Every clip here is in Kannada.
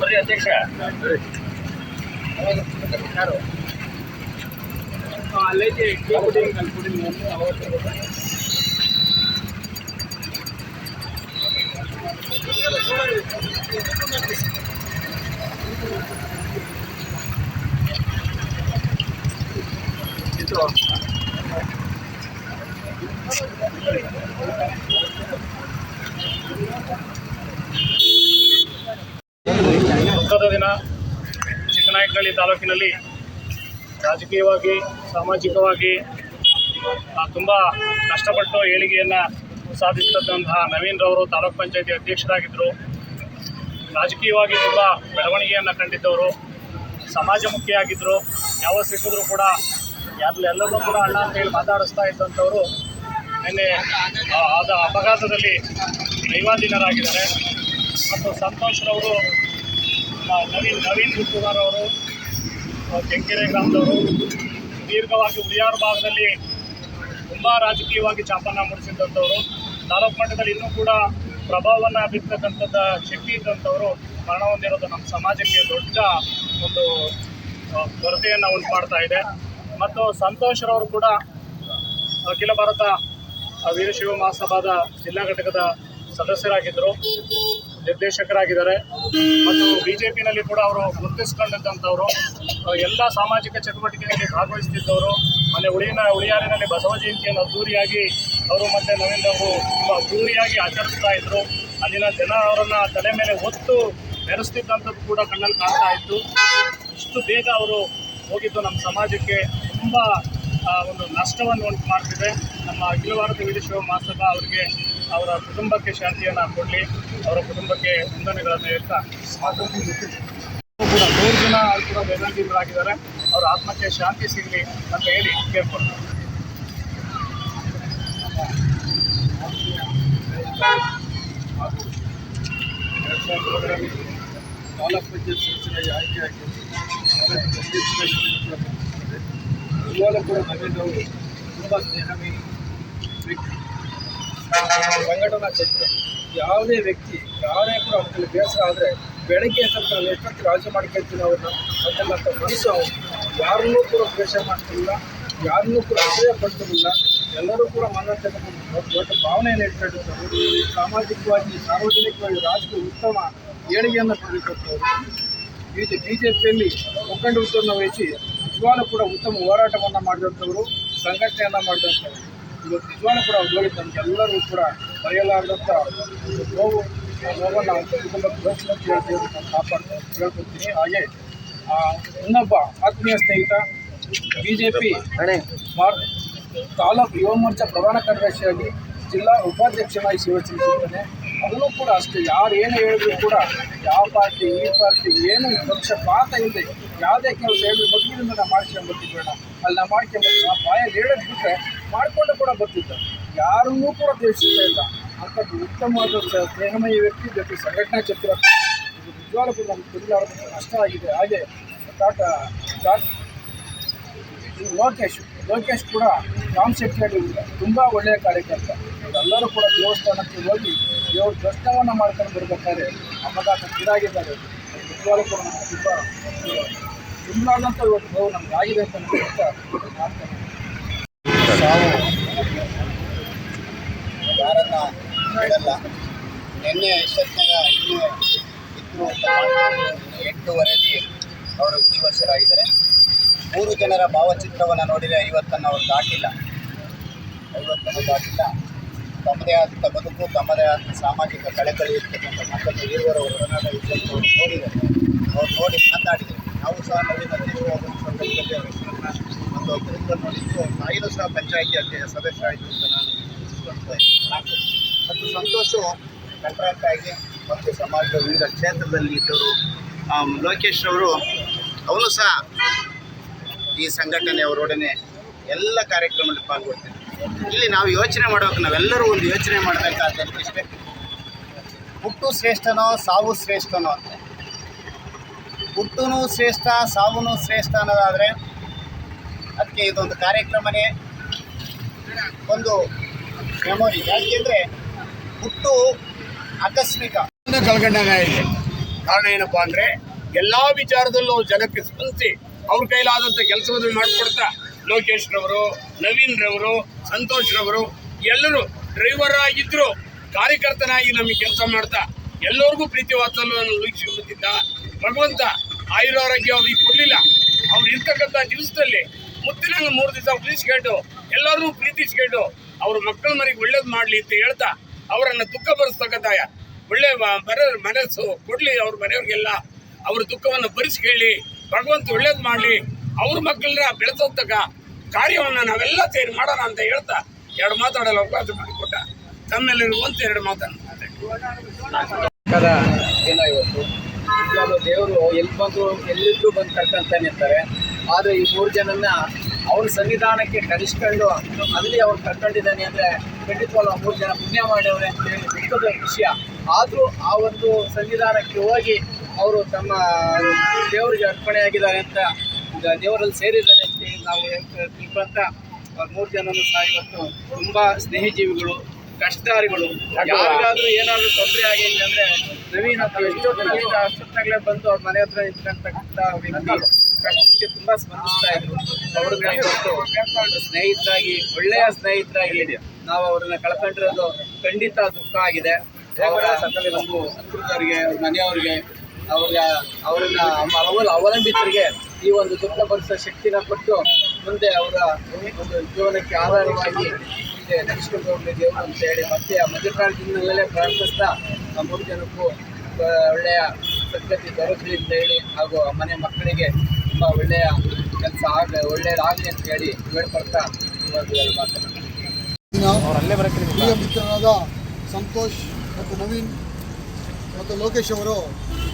ಬರ್ರಿ ಅಧ್ಯಕ್ಷ ಅಲ್ಲೈತೆ ದುಃಖದ ದಿನ ಚಿಕ್ಕನಾಯಕನಹಳ್ಳಿ ತಾಲೂಕಿನಲ್ಲಿ ರಾಜಕೀಯವಾಗಿ ಸಾಮಾಜಿಕವಾಗಿ ತುಂಬ ಕಷ್ಟಪಟ್ಟು ಏಳಿಗೆಯನ್ನು ಸಾಧಿಸಿದಂತಹ ನವೀನ್ ರವರು ತಾಲೂಕ್ ಪಂಚಾಯತಿ ಅಧ್ಯಕ್ಷರಾಗಿದ್ದರು ರಾಜಕೀಯವಾಗಿ ತುಂಬ ಬೆಳವಣಿಗೆಯನ್ನು ಕಂಡಿದ್ದವರು. ಸಮಾಜಮುಖಿಯಾಗಿದ್ದರು ಯಾವ ಸಿಕ್ಕಿದ್ರು ಕೂಡ ಯಾರಲ್ಲಿ ಕೂಡ ಅಣ್ಣ ಅಂತ ಹೇಳಿ ಮಾತಾಡಿಸ್ತಾ ಇದ್ದಂಥವರು ನಿನ್ನೆ ಆದ ಅಪಘಾತದಲ್ಲಿ ದೈವಾಧೀನರಾಗಿದ್ದಾರೆ. ಮತ್ತು ಸಂತೋಷ್ರವರು ನವೀನ್ ನವೀನ್ ಆ, ಕೆಂಕೆರೆ ಗ್ರಾಮದವರು ದೀರ್ಘವಾಗಿ ಉಳಿಯಾರು ಭಾಗದಲ್ಲಿ ತುಂಬ ರಾಜಕೀಯವಾಗಿ ಚಾಪನ್ನ ಮೂಡಿಸಿದ್ದಂಥವರು ತಾಲೂಕು ಮಟ್ಟದಲ್ಲಿ ಇನ್ನೂ ಕೂಡ ಪ್ರಭಾವವನ್ನು ಬೀರ್ತಕ್ಕಂಥದ್ದು ಶಕ್ತಿ ಇದ್ದಂಥವರು ಮರಣ ಹೊಂದಿರೋದು ನಮ್ಮ ಸಮಾಜಕ್ಕೆ ದೊಡ್ಡ ಒಂದು ಕೊರತೆಯನ್ನು ಉಂಟು ಮಾಡ್ತಾ ಇದೆ. ಮತ್ತು ಸಂತೋಷರವರು ಕೂಡ ಅಖಿಲ ಭಾರತ ವೀರಶೈವ ಮಹಾಸಭಾದ ಜಿಲ್ಲಾ ಘಟಕದ ಸದಸ್ಯರಾಗಿದ್ದರು. ನಿರ್ದೇಶಕರಾಗಿದ್ದಾರೆ. ಮತ್ತು ಬಿ ಜೆ ಕೂಡ ಅವರು ಗುರುತಿಸ್ಕೊಂಡಿದ್ದಂಥವ್ರು ಎಲ್ಲ ಸಾಮಾಜಿಕ ಚಟುವಟಿಕೆಗಳಲ್ಲಿ ಭಾಗವಹಿಸ್ತಿದ್ದವರು, ಮೊನ್ನೆ ಉಳಿನ, ಉಳಿಯಾರಿನಲ್ಲಿ ಬಸವ ಜಯಂತಿಯನ್ನು ಅದ್ದೂರಿಯಾಗಿ ಅವರು ಮತ್ತು ನವೀನ್ ಅವರು ತುಂಬ ಅದ್ದೂರಿಯಾಗಿ ಆಚರಿಸ್ತಾ ಇದ್ದರು ಅಲ್ಲಿನ ಜನ ಅವರನ್ನು ತಲೆ ಮೇಲೆ ಹೊತ್ತು ನೆರೆಸ್ತಿದ್ದಂಥದ್ದು ಕೂಡ ಕಣ್ಣಲ್ಲಿ ಕಾಣ್ತಾ ಇತ್ತು. ಇಷ್ಟು ಬೇಗ ಅವರು ಹೋಗಿದ್ದು ನಮ್ಮ ಸಮಾಜಕ್ಕೆ ತುಂಬ ಒಂದು ನಷ್ಟವನ್ನು ಉಂಟು ಮಾಡ್ತಿದೆ. ನಮ್ಮ ಅಖಿಲ ಭಾರತ ವೀರಶೈವ ಮಹಾಸಭಾ ಅವರಿಗೆ ಅವರ ಕುಟುಂಬಕ್ಕೆ ಶಾಂತಿಯನ್ನು ಕೊಡಲಿ, ಅವರ ಕುಟುಂಬಕ್ಕೆ ವಂದನೆಗಳನ್ನು ಹೇಳ್ತಾ ಕೂಡ ಮೂರು ಜನ ಕೂಡ ಬೆಳಗಾಗಿದ್ದಾರೆ ಅವರ ಆತ್ಮಕ್ಕೆ ಶಾಂತಿ ಸಿಗಲಿ ಅಂತ ಹೇಳಿ ಕೇಳ್ಕೊಂಡು ನವೀನ್ ಅವರು ತುಂಬ ಸ್ನೇಹಮಿ ವ್ಯಕ್ತಿ ಸಂಘಟನಾ ಚರಿತ್ರೆ ಯಾವುದೇ ವ್ಯಕ್ತಿ, ಯಾರೇ ಕೂಡ ಅವ್ರಲ್ಲಿ ಬೇಸರ ಆದರೆ ಬೆಳಗ್ಗೆ ಎದ್ದ ನಾನು ಎಷ್ಟೊತ್ತು ರಾಜಿ ಮಾಡ್ಕೊಳ್ತೀನಿ ಅವ್ರನ್ನ ಅಂತಕ್ಕಂಥ ಮನಸ್ಸು ಯಾರನ್ನೂ ಕೂಡ ದ್ವೇಷ ಮಾಡ್ತಿಲ್ಲ, ಯಾರನ್ನೂ ಕೂಡ ಅಸಹ್ಯ ಪಡ್ತಿರಲಿಲ್ಲ ಎಲ್ಲರೂ ಕೂಡ ಮಾನವತೆ ದೊಡ್ಡ ಭಾವನೆಯನ್ನು ಇಟ್ಕೊಂಡಿರ್ತಾರೆ ಸಾಮಾಜಿಕವಾಗಿ, ಸಾರ್ವಜನಿಕವಾಗಿ ರಾಜಕೀಯ ಉತ್ತಮ ಏಳಿಗೆಯನ್ನು ಪಡೆದುಕೊಳ್ತಾರೆ ಇದು ಬಿ ಜೆ ಪಿಯಲ್ಲಿ ಮುಖಂಡತ್ವವನ್ನು ವಹಿಸಿ, ನಿಜವಾಗ್ಲೂ ಕೂಡ ಉತ್ತಮ ಹೋರಾಟವನ್ನು ಮಾಡಿದಂಥವರು, ಸಂಘಟನೆಯನ್ನು ಮಾಡಿದಂಥವರು. ಇವತ್ತು ನಿಜವಾಗ್ಲೂ ಕೂಡ ಹೋಗಿದ್ದು ನಮಗೆಲ್ಲರೂ ಕೂಡ ಬರೆಯಲಾರದಂಥ ಒಂದು ನೋವು ಆ ನೋವನ್ನು ಘೋಷಣೆ ಹೇಳ್ತೀವಿ ನಾನು ಕಾಪಾಡ್ತಾ ಕೇಳ್ಕೊತೀನಿ ಹಾಗೆ ಆ, ಇನ್ನೊಬ್ಬ ಆತ್ಮೀಯ ಸ್ನೇಹಿತ ಬಿ ಜೆ ಪಿ ಮಾರ್ ತಾಲೂಕು ಯುವ ಮೋರ್ಚಾ ಪ್ರಧಾನ ಕಾರ್ಯದರ್ಶಿಯಾಗಿ ಜಿಲ್ಲಾ ಉಪಾಧ್ಯಕ್ಷನಾಗಿ ಸೇವೆ ಸಲ್ಲಿಸಿದ್ದಾನೆ. ಅದನ್ನು ಕೂಡ ಅಷ್ಟೇ ಯಾರು ಏನು ಹೇಳಿದ್ರು ಕೂಡ ಯಾವ ಪಾರ್ಟಿ ಈ ಪಾರ್ಟಿ ಏನು ಪಕ್ಷಪಾತ ಇಲ್ಲದೆ ಯಾವುದೇ ಕೆಲಸ ಹೇಳಿದ್ರು ಮೊದಲಿನಿಂದ ನಾವು ಮಾಡ್ಕೊಂಡು ಬರ್ತಿದ್ಬೇಡ ಅಲ್ಲಿ ನಾವು ಮಾಡ್ಕೊಂಡ್ಬರ್ತೀವಿ ಆ ಬಾಯಲ್ಲಿ ಹೇಳೋದು ಬಿಟ್ಟರೆ ಮಾಡಿಕೊಂಡು ಕೂಡ ಬರ್ತಿದ್ದ. ಯಾರನ್ನೂ ಕೂಡ ದ್ವೇಷಿಸ್ತಾ ಇಲ್ಲ. ಅಂಥದ್ದು ಉತ್ತಮವಾದ ಸ್ನೇಹಮಯ ವ್ಯಕ್ತಿ ಜೊತೆ ಸಂಘಟನಾ ಚಕ್ರ ಇದು ನಿಜವಾಗ್ಲೂ ಕೂಡ ನಮ್ಗೆ ಜಿಲ್ಲಾಡಳಿತ ನಷ್ಟ ಆಗಿದೆ. ಹಾಗೆ ಟಾಟಾ ಲೋಕೇಶ್. ಲೋಕೇಶ್ ಕೂಡ ರಾಮ್ ಶೆಟ್ಟಿಯಲ್ಲಿ ತುಂಬ ಒಳ್ಳೆಯ ಕಾರ್ಯಕರ್ತ. ಎಲ್ಲರೂ ಕೂಡ ದೇವಸ್ಥಾನಕ್ಕೆ ಹೋಗಿ ದೇವ್ರ ದರ್ಶನವನ್ನು ಮಾಡ್ಕೊಂಡು ಬರ್ಬೇಕಾದ್ರೆ ಅಪಘಾತಕ್ಕೀಡಾಗಿದ್ದಾರೆ ನಿಜವಾಗ್ಲೂ ಕೂಡ ತುಂಬ ತುಂಬಾದಂಥ ಇವತ್ತು ನೋವು ನಮ್ಗೆ ಆಗಿದೆ ಅಂತ ಹೇಳ್ತಾ ಸಾವು ಬಿಡಲ್ಲ ನಿನ್ನೆ ಇಷ್ಟೊತ್ತಿನಾಗ ಇನ್ನೂ ಮಾಡ್ಕೊಂಡು ಎಂಟೂವರೆಯಲ್ಲಿ ಅವರು ವಿಧಿವಶರಾಗಿದ್ದಾರೆ ಮೂರು ಜನರ ಭಾವಚಿತ್ರವನ್ನು ನೋಡಿದರೆ ಐವತ್ತನ್ನು ಅವರು ದಾಟಿಲ್ಲ ಐವತ್ತನ್ನು ದಾಟಿಲ್ಲ ತಮ್ಮದೇ ಆದಂಥ ಬದುಕು ತಮ್ಮದೇ ಆದಂಥ ಸಾಮಾಜಿಕ ಕಳೆಗಳು ಇರ್ತಕ್ಕಂಥ ಮಕ್ಕಳು ಇರುವರು ಒಡನಾಟ ಅವರು ನೋಡಿದ್ದಾರೆ ಅವ್ರು ನೋಡಿ ಮಾತಾಡಿದರು ನಾವು ಸಹ ನವೀನ ಒಂದು ಅಭಿವೃದ್ಧಿ ನೋಡಿದ್ದು ತಾಯಿನೂ ಸಹ ಪಂಚಾಯಿತಿ ಅಧ್ಯಕ್ಷ ಸದಸ್ಯರಾಯಿತು ಅಂತ ನಾನು ಇಷ್ಟಪಡ್ತಾ ಇದ್ದೀನಿ. ಮತ್ತು ಆಗಿ ಮತ್ತು ಸಮಾಜದ ವಿವಿಧ ಕ್ಷೇತ್ರದಲ್ಲಿ ಇದ್ದವರು ಲೋಕೇಶ್ ಅವರು ಅವನು ಸಹ ಈ ಸಂಘಟನೆಯವರೊಡನೆ ಎಲ್ಲ ಕಾರ್ಯಕ್ರಮದಲ್ಲಿ ಪಾಲ್ಗೊಳ್ತೇನೆ. ಇಲ್ಲಿ ನಾವು ಯೋಚನೆ ಮಾಡಬೇಕು ನಾವೆಲ್ಲರೂ ಒಂದು ಯೋಚನೆ ಮಾಡಬೇಕಾದ ಹುಟ್ಟು ಶ್ರೇಷ್ಠನೋ ಸಾವು ಶ್ರೇಷ್ಠನೋ ಅಂತ. ಹುಟ್ಟುನೂ ಶ್ರೇಷ್ಠ, ಸಾವುನೂ ಶ್ರೇಷ್ಠ ಅನ್ನೋದಾದರೆ ಅದಕ್ಕೆ ಇದೊಂದು ಕಾರ್ಯಕ್ರಮನೇ. ಒಂದು ಮೆಮೊರಿ. ಯಾಕೆಂದರೆ ಹುಟ್ಟು ಆಕಸ್ಮಿಕ. ಕಳ್ಕೊಂಡಾಗ ಕಾರಣ ಏನಪ್ಪಾ ಅಂದ್ರೆ ಎಲ್ಲಾ ವಿಚಾರದಲ್ಲೂ ಜನಕ್ಕೆ ಸ್ಪಂದಿಸಿ ಅವ್ರ ಕೈಲಾದಂಥ ಕೆಲಸವನ್ನು ಮಾಡಿಕೊಡ್ತಾ ಲೋಕೇಶ್ ರವರು, ನವೀನ್ ರವರು, ಸಂತೋಷ್ ರವರು ಎಲ್ಲರೂ ಡ್ರೈವರ್ ಆಗಿದ್ರು ಕಾರ್ಯಕರ್ತನಾಗಿ ನಮಗೆ ಕೆಲಸ ಮಾಡ್ತಾ ಎಲ್ಲರಿಗೂ ಪ್ರೀತಿ ವಾತ್ಸಲ್ಯವನ್ನು ವೀಕ್ಷಿಸುತ್ತಿದ್ದ ಭಗವಂತ. ಆಯುರಾರೋಗ್ಯ ಅವ್ರಿಗೆ ಕೊಡಲಿಲ್ಲ. ಅವ್ರು ಇರ್ತಕ್ಕಂಥ ದಿವಸದಲ್ಲಿ ಮುತ್ತಿನ ಮೂರು ದಿವಸ ಉಳಿಸ್ಕೊಂಡು ಎಲ್ಲರೂ ಪ್ರೀತಿಸ್ಕೊಂಡು ಅವ್ರ ಮಕ್ಕಳ ಮನೆಗೆ ಒಳ್ಳೇದು ಮಾಡಲಿ ಅಂತ ಹೇಳ್ತಾ ಅವರನ್ನು ದುಃಖ ಭರಿಸ್ತಕ್ಕಂಥ ಒಳ್ಳೆ ಬರ ಮನ ಮನಸ್ಸು ಕೊಡಲಿ ಅವ್ರ ಮನೆಯವ್ರಿಗೆಲ್ಲ. ಅವ್ರ ದುಃಖವನ್ನು ಭರಿಸ್ಕೊಳ್ಳಿ ಭಗವಂತ ಒಳ್ಳೇದು ಮಾಡಲಿ, ಅವ್ರ ಮಕ್ಕಳನ್ನ ಬೆಳೆಸೋತಕ್ಕ ಕಾರ್ಯವನ್ನು ನಾವೆಲ್ಲ ಸೇರಿ ಮಾಡೋಣ ಅಂತ ಹೇಳ್ತಾ ಎರಡು ಮಾತಾಡಲು ಅವಕಾಶ ಮಾಡಿಕೊಟ್ಟ. ತಮ್ಮೆಲ್ಲರಿಗೂ ಒಂದು ಎರಡು ಕದ ದಿನ ದೇವರು ಎಲ್ಲಿ ಬಂದು ಎಲ್ಲಿದ್ದು ಬಂದು ಕರ್ಕೊಂತಾನೆ ಇರ್ತಾರೆ. ಆದರೆ ಈ ಮೂರು ಜನನ್ನ ಅವ್ರ ಸಂವಿಧಾನಕ್ಕೆ ಕರೆಸ್ಕೊಂಡು ಅಲ್ಲಿ ಅವ್ರು ಕರ್ಕೊಂಡಿದ್ದಾನೆ ಅಂದರೆ ಖಂಡಿತವಾಗ್ಲೂ ಆ ಮೂರು ಜನ ಪುಣ್ಯ ಮಾಡ್ಯವ್ರೆ ಅಂತ ಹೇಳಿ ದುಃಖದ ವಿಷಯ. ಆದರೂ ಆ ಒಂದು ಸಂವಿಧಾನಕ್ಕೆ ಹೋಗಿ ಅವರು ತಮ್ಮ ದೇವರಿಗೆ ಅರ್ಪಣೆ ಆಗಿದ್ದಾರೆ ಅಂತ ದೇವರಲ್ಲಿ ಸೇರಿದ್ದಾರೆ ಅಂತ ಹೇಳಿ ನಾವು ತಿಳ್ಕೊಂತ ಮೂರು ಜನನು ಸಹ ಇವತ್ತು ತುಂಬ ಸ್ನೇಹಿಜೀವಿಗಳು, ಕಷ್ಟದಾರಿಗಳು. ಯಾರಿಗಾದ್ರೂ ಏನಾದ್ರು ತೊಂದರೆ ಆಗಿಲ್ಲ ಅಂದ್ರೆ ನವೀನ್ ಅಂತ ಎಷ್ಟೊತ್ತಿನಿಂದ ಅಷ್ಟೊತ್ತಿನಾಗಲೇ ಬಂದು ಅವ್ರ ಮನೆ ಹತ್ರ ನಿಂತ್ಕೊಂತಕ್ಕಂಥ ವ್ಯಕ್ತಿ. ಕಷ್ಟಕ್ಕೆ ತುಂಬಾ ಸ್ಪಂದಿಸ್ತಾ ಇದ್ರು. ಅವ್ರಿಗೆ ಇವತ್ತು ಸ್ನೇಹಿತರಾಗಿ, ಒಳ್ಳೆಯ ಸ್ನೇಹಿತರಾಗಿ ನಾವು ಅವ್ರನ್ನ ಕಳ್ಕೊಂಡಿರೋದು ಖಂಡಿತ ದುಃಖ ಆಗಿದೆ. ಅವರ ಒಂದು ಹತ್ರದವ್ರಿಗೆ ಅವ್ರ ಮನೆಯವ್ರಿಗೆ, ಅವ್ರ, ಅವ್ರನ್ನ ಅವಲ, ಅವಲಂಬಿತರಿಗೆ ಈ ಒಂದು ದುಃಖ ಭರಿಸೋ ಶಕ್ತಿನ ಕೊಟ್ಟು ಮುಂದೆ ಅವರ ಒಂದು ಜೀವನಕ್ಕೆ ಆಧಾರವಾಗಿ ಮುಂದೆ ನಡೆಸ್ಕೊಂಡು ದೇವರು ಅಂತ ಹೇಳಿ ಮತ್ತೆ ಆ ಮಧ್ಯಕಾಲದಿಂದಲೇ ಪ್ರಾರ್ಥಿಸ್ತಾ ಆ ಜನಕ್ಕೂ ಒಳ್ಳೆಯ ಸದ್ಗತಿ ದೊರಕಲಿ ಅಂತ ಹೇಳಿ ಹಾಗೂ ಮನೆ ಮಕ್ಕಳಿಗೆ ತುಂಬ ಒಳ್ಳೆಯ ಕೆಲಸ ಆಗ ಒಳ್ಳೆಯದಾಗಲಿ ಅಂತ ಹೇಳಿ ಮಾತನ್ನು. ಪ್ರಿಯ ಮಿತ್ರರಾದ ಸಂತೋಷ್ ಮತ್ತು ನವೀನ್ ಮತ್ತು ಲೋಕೇಶ್ ಅವರು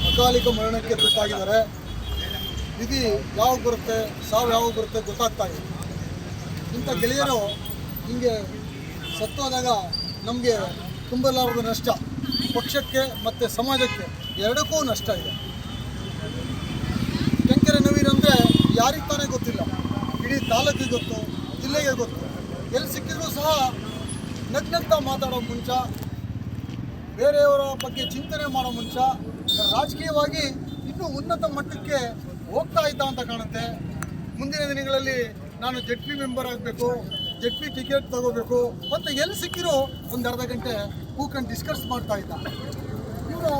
ಅಕಾಲಿಕ ಮರಣಕ್ಕೆ ತುತ್ತಾಗಿದ್ದಾರೆ. ವಿಧಿ ಯಾವಾಗ ಬರುತ್ತೆ ಸಾವು ಯಾವಾಗ ಬರುತ್ತೆ ಗೊತ್ತಾಗ್ತಾ ಇದೆ ಇಂಥ ಗೆಳೆಯರು ಹಿಂಗೆ ಸತ್ತೋದಾಗ ನಮಗೆ ತುಂಬಲಾರದ ನಷ್ಟ. ಪಕ್ಷಕ್ಕೆ ಮತ್ತು ಸಮಾಜಕ್ಕೆ ಎರಡಕ್ಕೂ ನಷ್ಟ ಇದೆ. ಅಂದರೆ ಯಾರಿಗೆ ತಾನೇ ಗೊತ್ತಿಲ್ಲ. ಇಡೀ ತಾಲೂಕಿಗೆ ಗೊತ್ತು, ಜಿಲ್ಲೆಗೆ ಗೊತ್ತು. ಎಲ್ಲಿ ಸಿಕ್ಕಿದ್ರು ಸಹ ನಗ್ನಂತ ಮಾತಾಡೋ ಮುಂಚ, ಬೇರೆಯವರ ಬಗ್ಗೆ ಚಿಂತನೆ ಮಾಡೋ ಮುಂಚ, ರಾಜಕೀಯವಾಗಿ ಇನ್ನೂ ಉನ್ನತ ಮಟ್ಟಕ್ಕೆ ಹೋಗ್ತಾ ಇದ್ದ ಅಂತ ಕಾಣುತ್ತೆ. ಮುಂದಿನ ದಿನಗಳಲ್ಲಿ ನಾನು ಜೆಡ್ ಪಿ ಮೆಂಬರ್ ಆಗಬೇಕು ಜೆಡ್ ಪಿ ಟಿಕೆಟ್ ತಗೋಬೇಕು. ಮತ್ತು ಎಲ್ಲಿ ಸಿಕ್ಕಿರೋ ಒಂದು ಅರ್ಧ ಗಂಟೆ ಕೂಕಂಡು ಡಿಸ್ಕಸ್ ಮಾಡ್ತಾ ಇದ್ದ. ಇವರು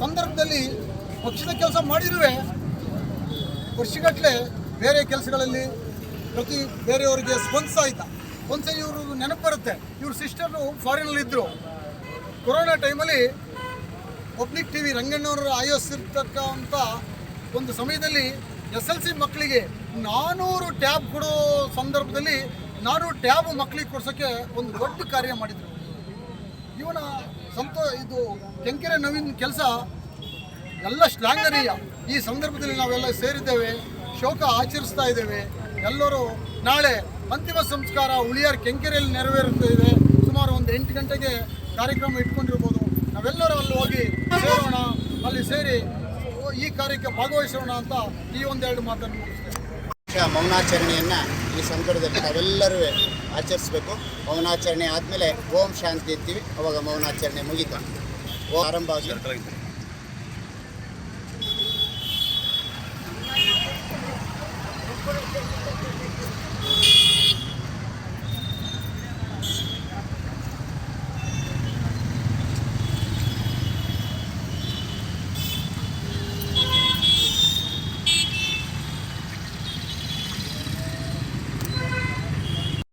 ಸಂದರ್ಭದಲ್ಲಿ ಪಕ್ಷದ ಕೆಲಸ ಮಾಡಿರುವೆ ವರ್ಷಗಟ್ಟಲೆ ಬೇರೆ ಕೆಲಸಗಳಲ್ಲಿ ಪ್ರತಿ ಬೇರೆಯವರಿಗೆ ಸ್ಪಂದಿಸ್ತಾ ಒಂದ್ಸರಿ ಇವರು ನೆನಪು ಬರುತ್ತೆ. ಇವ್ರ ಸಿಸ್ಟರು ಫಾರಿನಲ್ಲಿ ಇದ್ದರು ಕೊರೋನಾ ಟೈಮಲ್ಲಿ ಪಬ್ಲಿಕ್ ಟಿ ವಿ ರಂಗಣ್ಣವರು ಆಯೋಜಿಸಿರ್ತಕ್ಕಂಥ ಒಂದು ಸಮಯದಲ್ಲಿ ಎಸ್ ಎಲ್ ಸಿ ಮಕ್ಕಳಿಗೆ ನಾನೂರು ಟ್ಯಾಬ್ ಕೊಡೋ ಸಂದರ್ಭದಲ್ಲಿ ನಾನು ಟ್ಯಾಬ್ ಮಕ್ಕಳಿಗೆ ಕೊಡ್ಸೋಕ್ಕೆ ಒಂದು ದೊಡ್ಡ ಕಾರ್ಯ ಮಾಡಿದರು. ಇವನ ಸಂತೋ ಇದು ಕೆಂಕೆರೆ ನವೀನ್ ಕೆಲಸ ಎಲ್ಲ ಶ್ಲಾಘನೀಯ. ಈ ಸಂದರ್ಭದಲ್ಲಿ ನಾವೆಲ್ಲ ಸೇರಿದ್ದೇವೆ, ಶೋಕ ಆಚರಿಸ್ತಾ ಇದ್ದೇವೆ. ಎಲ್ಲರೂ ನಾಳೆ ಅಂತಿಮ ಸಂಸ್ಕಾರ ಉಳಿಯಾರ್ ಕೆಂಕೆರೆಯಲ್ಲಿ ನೆರವೇರುತ್ತಿದೆ ಸುಮಾರು ಒಂದು ಎಂಟು ಗಂಟೆಗೆ ಕಾರ್ಯಕ್ರಮ ಇಟ್ಕೊಂಡಿರ್ಬೋದು. ನಾವೆಲ್ಲರೂ ಅಲ್ಲಿ ಹೋಗಿ ಸೇರೋಣ, ಅಲ್ಲಿ ಸೇರಿ ಈ ಕಾರ್ಯಕ್ಕೆ ಭಾಗವಹಿಸೋಣ ಅಂತ ಈ ಒಂದೆರಡು ಮಾತನ್ನು ಮುಗಿಸ್ತೇವೆ ಮೌನಾಚರಣೆಯನ್ನು ಈ ಸಂದರ್ಭದಲ್ಲಿ ನಾವೆಲ್ಲರೂ ಆಚರಿಸಬೇಕು. ಮೌನಾಚರಣೆ ಆದಮೇಲೆ ಓಂ ಶಾಂತಿ ಇರ್ತೀವಿ. ಅವಾಗ ಮೌನಾಚರಣೆ ಮುಗಿತು. ಓ ಆರಂಭ ಆಗಿ